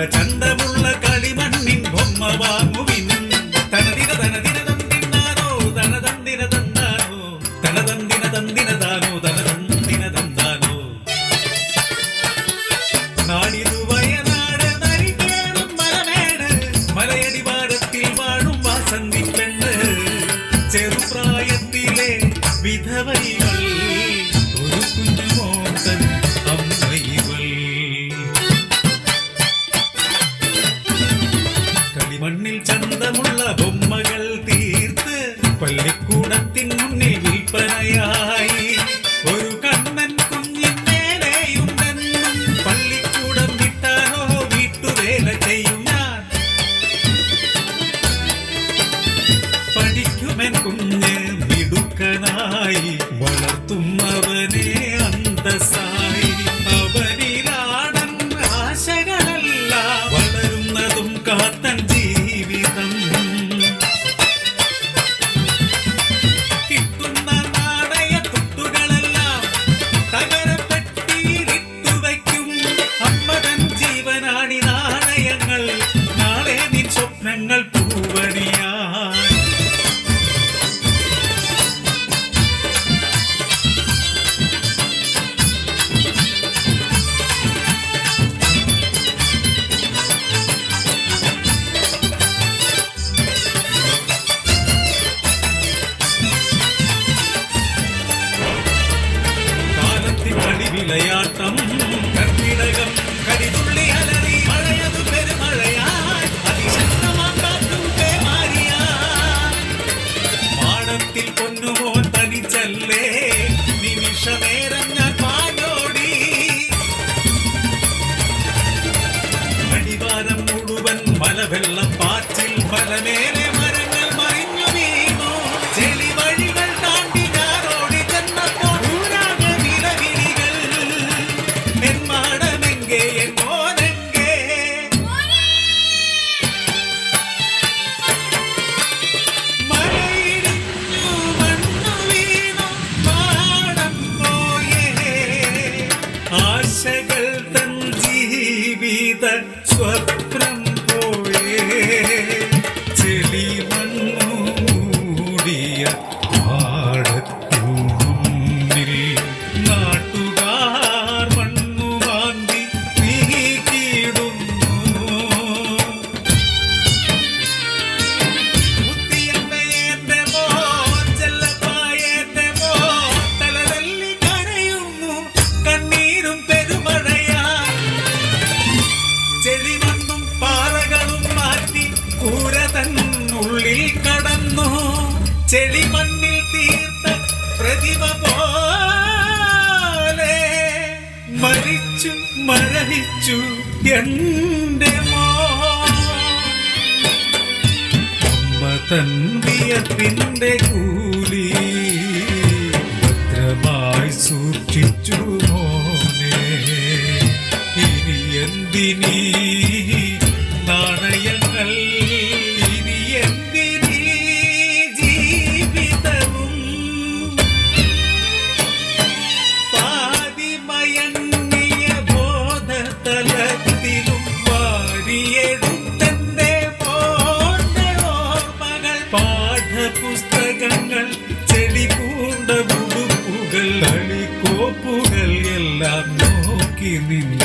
பல சந்தமுள்ள களிமண்ணின் பொம்மை வாங்குவின். தனதின தனதின தந்தினானோ தனதந்தின தந்தானோ தனதந்தின தந்தினதானோ தனதந்தின தந்தானோ நாடிது வயநாட நரிகேடும் மரமேட மலையடி வாரத்தில் வாழும் வாசந்தி பெண்ணு. செரு பிராயத்திலே விதவைகள் ஒரு குஞ்சுமோ ചന്തമുള്ള ബൊമ്മകൾ തീർത്ത് പള്ളിക്കൂടത്തിൻ മുന്നിൽ വിൽപ്പനയായി. ഒരു കണ്ണൻ കുഞ്ഞിന്മേലെയുണ്ടെന്നും പള്ളിക്കൂടം വിട്ടാനോ വീട്ടുവേല ചെയ്യും ഞാൻ പഠിക്കുമെൻ കുഞ്ഞ് മിടുക്കനായി വളർത്തും അവനെ விளையாட்டம். கற்பிடகம் கடிதுள்ளி அலறி மழையது பெருமழையாய். அதிசக்தமாம் காட்டும் பேமாரியா பாடத்தில் பொண்ணுமோ தனிச்சல்லே நிமிஷ நேரம் ஞான் பாடோடி. அடிவாரம் முழுவன் மலவெல்லம் பாற்றில் பல நேரம் ചെളിമണ്ണിൽ തീർത്ത പ്രതിമ പോലെ മരിച്ചു മരവിച്ചു എന്റെ തന്തിയത്തിന്റെ കൂലി ഭദ്രമായി സൂക്ഷിച്ചു മോനെ. ഇനി എന്തിനീ имеем.